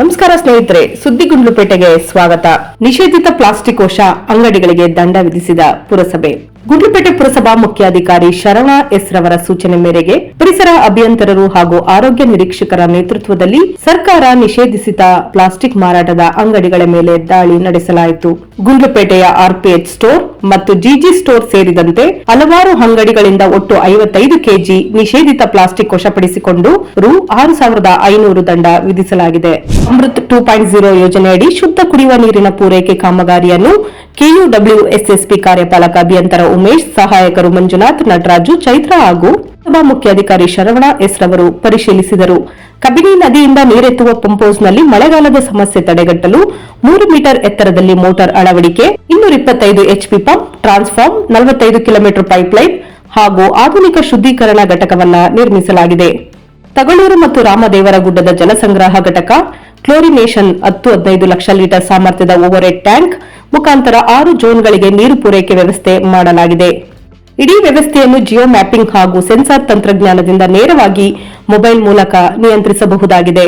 ನಮಸ್ಕಾರ ಸ್ನೇಹಿತರೆ ಸುದ್ದಿಗುಂಡ್ಲುಪೇಟೆಗೆ ಸ್ವಾಗತ. ನಿಷೇಧಿತ ಪ್ಲಾಸ್ಟಿಕ್ ಕೋಶ ಅಂಗಡಿಗಳಿಗೆ ದಂಡ ವಿಧಿಸಿದ ಪುರಸಭೆ. ಗುಂಡ್ಲುಪೇಟೆ ಪುರಸಭಾ ಮುಖ್ಯಾಧಿಕಾರಿ ಶರಣ ಎಸ್ ರವರ ಸೂಚನೆ ಮೇರೆಗೆ ಪರಿಸರ ಅಭಿಯಂತರರು ಹಾಗೂ ಆರೋಗ್ಯ ನಿರೀಕ್ಷಕರ ನೇತೃತ್ವದಲ್ಲಿ ಸರ್ಕಾರ ನಿಷೇಧಿಸಿದ ಪ್ಲಾಸ್ಟಿಕ್ ಮಾರಾಟದ ಅಂಗಡಿಗಳ ಮೇಲೆ ದಾಳಿ ನಡೆಸಲಾಯಿತು. ಗುಂಡ್ಲುಪೇಟೆಯ ಆರ್ಪಿಎಚ್ ಸ್ಟೋರ್ ಮತ್ತು ಜಿಜಿ ಸ್ಟೋರ್ ಸೇರಿದಂತೆ ಹಲವಾರು ಅಂಗಡಿಗಳಿಂದ ಒಟ್ಟು ಐವತ್ತೈದು ಕೆಜಿ ನಿಷೇಧಿತ ಪ್ಲಾಸ್ಟಿಕ್ ವಶಪಡಿಸಿಕೊಂಡು ರು ಆರು ಸಾವಿರದ ಐನೂರು ದಂಡ ವಿಧಿಸಲಾಗಿದೆ. ಅಮೃತ್ ಟೂ ಪಾಯಿಂಟ್ ಜೀರೋ ಯೋಜನೆಯಡಿ ಶುದ್ಧ ಕುಡಿಯುವ ನೀರಿನ ಪೂರೈಕೆ ಕಾಮಗಾರಿಯನ್ನು ಕೆಯುಡಬ್ಲ್ಯೂಎಸ್ಎಸ್ಪಿ ಕಾರ್ಯಪಾಲಕ ಅಭಿಯಂತರ ಉಮೇಶ್, ಸಹಾಯಕರು ಮಂಜುನಾಥ್, ನಟರಾಜು ಚೈತ್ರ ಹಾಗೂ ಸಭಾ ಮುಖ್ಯಾಧಿಕಾರಿ ಶರವಣ ಎಸ್ ರವರು ಪರಿಶೀಲಿಸಿದರು. ಕಬಿನಿ ನದಿಯಿಂದ ನೀರೆತ್ತುವ ಪಂಪೋಸ್ನಲ್ಲಿ ಮಳೆಗಾಲದ ಸಮಸ್ಯೆ ತಡೆಗಟ್ಟಲು ಮೂರು ಮೀಟರ್ ಎತ್ತರದಲ್ಲಿ ಮೋಟಾರ್ ಅಳವಡಿಕೆ, ಇನ್ನೂರ ಇಪ್ಪತ್ತೈದು ಎಚ್ಪಿ ಪಂಪ್, ಟ್ರಾನ್ಸ್ಫಾರ್ಮ್, ನಲವತ್ತೈದು ಕಿಲೋಮೀಟರ್ ಪೈಪ್ಲೈನ್ ಹಾಗೂ ಆಧುನಿಕ ಶುದ್ಧೀಕರಣ ಘಟಕವನ್ನ ನಿರ್ಮಿಸಲಾಗಿದೆ. ತಗಳೂರು ಮತ್ತು ರಾಮದೇವರ ಗುಡ್ಡದ ಜಲಸಂಗ್ರಹ ಘಟಕ, ಕ್ಲೋರಿನೇಷನ್ ಹತ್ತು ಹದಿನೈದು ಲಕ್ಷ ಲೀಟರ್ ಸಾಮರ್ಥ್ಯದ ಓವರ್ಹೆಡ್ ಟ್ಯಾಂಕ್ ಮುಖಾಂತರ ಆರು ಜೋನ್ಗಳಿಗೆ ನೀರು ಪೂರೈಕೆ ವ್ಯವಸ್ಥೆ ಮಾಡಲಾಗಿದೆ. ಇಡೀ ವ್ಯವಸ್ಥೆಯನ್ನು ಜಿಯೋ ಮ್ಯಾಪಿಂಗ್ ಹಾಗೂ ಸೆನ್ಸಾರ್ ತಂತ್ರಜ್ಞಾನದಿಂದ ನೇರವಾಗಿ ಮೊಬೈಲ್ ಮೂಲಕ ನಿಯಂತ್ರಿಸಬಹುದಾಗಿದೆ.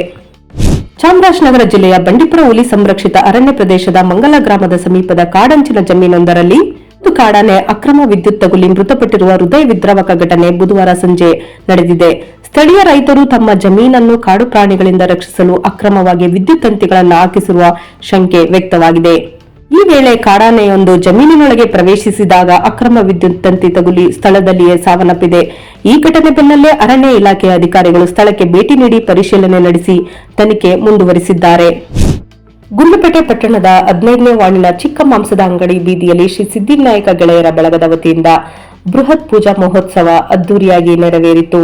ಚಾಮರಾಜನಗರ ಜಿಲ್ಲೆಯ ಬಂಡೀಪುರ ಹುಲಿ ಸಂರಕ್ಷಿತ ಅರಣ್ಯ ಪ್ರದೇಶದ ಮಂಗಲ ಗ್ರಾಮದ ಸಮೀಪದ ಕಾಡಂಚಿನ ಜಮೀನೊಂದರಲ್ಲಿ ಕಾಡಾನೆ ಅಕ್ರಮ ವಿದ್ಯುತ್ ತಗುಲಿ ಮೃತಪಟ್ಟಿರುವ ಹೃದಯ ವಿದ್ರಾವಕ ಘಟನೆ ಬುಧವಾರ ಸಂಜೆ ನಡೆದಿದೆ. ಸ್ಥಳೀಯ ರೈತರು ತಮ್ಮ ಜಮೀನನ್ನು ಕಾಡು ಪ್ರಾಣಿಗಳಿಂದ ರಕ್ಷಿಸಲು ಅಕ್ರಮವಾಗಿ ವಿದ್ಯುತ್ ತಂತಿಗಳನ್ನು ಹಾಕಿಸಿರುವ ಶಂಕೆ ವ್ಯಕ್ತವಾಗಿದೆ. ಈ ವೇಳೆ ಕಾಡಾನೆಯೊಂದು ಜಮೀನಿನೊಳಗೆ ಪ್ರವೇಶಿಸಿದಾಗ ಅಕ್ರಮ ವಿದ್ಯುತ್ ತಂತಿ ತಗುಲಿ ಸ್ಥಳದಲ್ಲಿಯೇ ಸಾವನ್ನಪ್ಪಿದೆ. ಈ ಘಟನೆ ಬೆನ್ನಲ್ಲೇ ಅರಣ್ಯ ಇಲಾಖೆಯ ಅಧಿಕಾರಿಗಳು ಸ್ಥಳಕ್ಕೆ ಭೇಟಿ ನೀಡಿ ಪರಿಶೀಲನೆ ನಡೆಸಿ ತನಿಖೆ ಮುಂದುವರಿಸಿದ್ದಾರೆ. ಗುಂಡ್ಲುಪೇಟೆ ಪಟ್ಟಣದ ಹದಿನೈದನೇ ವಾರ್ಡಿನ ಚಿಕ್ಕ ಮಾಂಸದ ಅಂಗಡಿ ಬೀದಿಯಲ್ಲಿ ಶ್ರೀ ಸಿದ್ದಿವಿನಾಯಕ ಗೆಳೆಯರ ಬಳಗದ ವತಿಯಿಂದ ಬೃಹತ್ ಪೂಜಾ ಮಹೋತ್ಸವ ಅದ್ದೂರಿಯಾಗಿ ನೆರವೇರಿತು.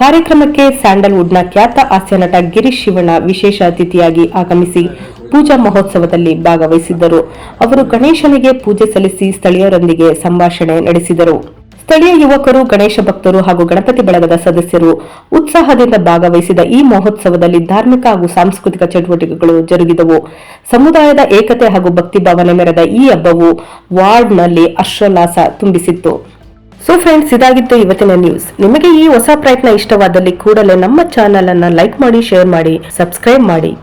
ಕಾರ್ಯಕ್ರಮಕ್ಕೆ ಸ್ಯಾಂಡಲ್ವುಡ್ನ ಖ್ಯಾತ ಹಾಸ್ಯ ನಟ ಗಿರೀಶ್ ಶಿವಣ್ಣ ವಿಶೇಷ ಅತಿಥಿಯಾಗಿ ಆಗಮಿಸಿ ಪೂಜಾ ಮಹೋತ್ಸವದಲ್ಲಿ ಭಾಗವಹಿಸಿದ್ದರು. ಅವರು ಗಣೇಶನಿಗೆ ಪೂಜೆ ಸಲ್ಲಿಸಿ ಸ್ಥಳೀಯರೊಂದಿಗೆ ಸಂಭಾಷಣೆ ನಡೆಸಿದರು. ಸ್ಥಳೀಯ ಯುವಕರು, ಗಣೇಶ ಭಕ್ತರು ಹಾಗೂ ಗಣಪತಿ ಬಳಗದ ಸದಸ್ಯರು ಉತ್ಸಾಹದಿಂದ ಭಾಗವಹಿಸಿದ ಈ ಮಹೋತ್ಸವದಲ್ಲಿ ಧಾರ್ಮಿಕ ಹಾಗೂ ಸಾಂಸ್ಕೃತಿಕ ಚಟುವಟಿಕೆಗಳು ಜರುಗಿದವು. ಸಮುದಾಯದ ಏಕತೆ ಹಾಗೂ ಭಕ್ತಿ ಭಾವನೆ ಮೆರೆದ ಈ ಹಬ್ಬವು ವಾರ್ಡ್ನಲ್ಲಿ ಅಶ್ವಲ್ಲಾಸ ತುಂಬಿಸಿತ್ತು. ಸೊ ಫ್ರೆಂಡ್ಸ್ ಇದಾಗಿತ್ತು ಇವತ್ತಿನ ನ್ಯೂಸ್ ನಿಮಗೆ ಈ ಹೊಸ ಪ್ರಯತ್ನ ಇಷ್ಟವಾದಲ್ಲಿ ಕೂಡಲೇ ನಮ್ಮ ಚಾನೆಲ್ ಅನ್ನ ಲೈಕ್ ಮಾಡಿ ಶೇರ್ ಮಾಡಿ ಸಬ್ಸ್ಕ್ರೈಬ್ ಮಾಡಿ.